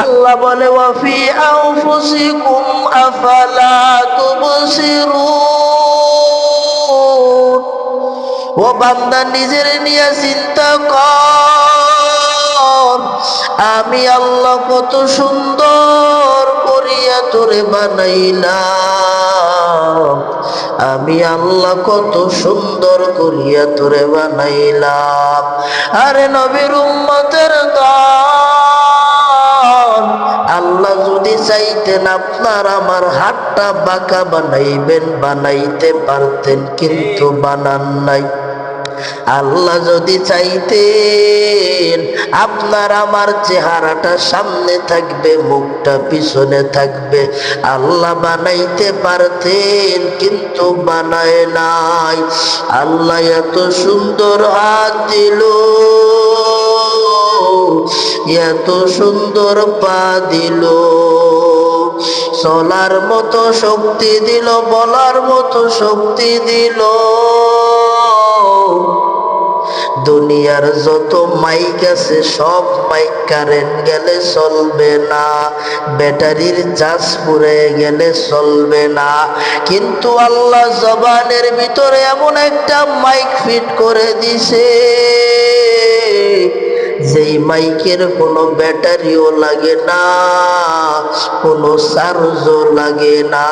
আল্লাহ বলে আফালা ও বান্দা, নিজের নিয়ে চিন্তা কর। আমি আল্লাহ কত সুন্দর করিয়া তোরে বানাইলাম। আমি আল্লাহ কত সুন্দর করিয়া তোরে বানাইলাম। আরে নবীর উম্মতের দল আপনার আমার হাতটা বাঁকা বানাইবেন, বানাইতে পারতেন কিন্তু বানান নাই। আল্লাহ যদি চাইতেন, আপনার আমার চেহারাটা সামনে থাকবে, মুখটা পিছনে থাকবে। আল্লাহ বানাইতে পারতেন কিন্তু বানায় নাই। আল্লাহ এত সুন্দর হাত দিল, এত সুন্দর পা দিল। চলার মতো শক্তি দিল, বলার মতো শক্তি দিল। দুনিয়ার যত মাইক আছে, সব মাইক কারেন্ট গেলে চলবে না। ব্যাটারির চার্জ পুড়ে গেলে চলবে না। কিন্তু আল্লাহ জবানের ভিতরে এমন একটা মাইক ফিট করে দিছে। যেই মাইকের কোনো ব্যাটারিও লাগে না, কোনো চার্জও লাগে না।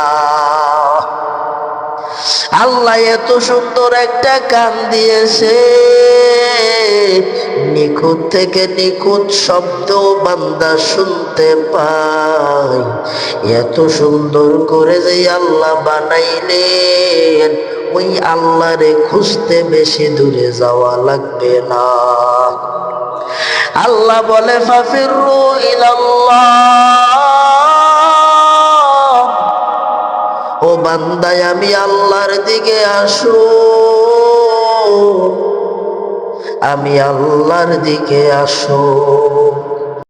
আল্লাহ এত সুন্দর একটা কান দিয়েছে। নিখুঁত থেকে নিখুঁত শব্দ বান্দা শুনতে পাই এত সুন্দর করে যে আল্লাহ বানাইলেন, ওই আল্লাহরে খুঁজতে বেশি দূরে যাওয়া লাগবে না। আল্লাহ বলে ও বান্দায় আমি আল্লাহর দিকে আসো। আমি আল্লাহর দিকে আসো।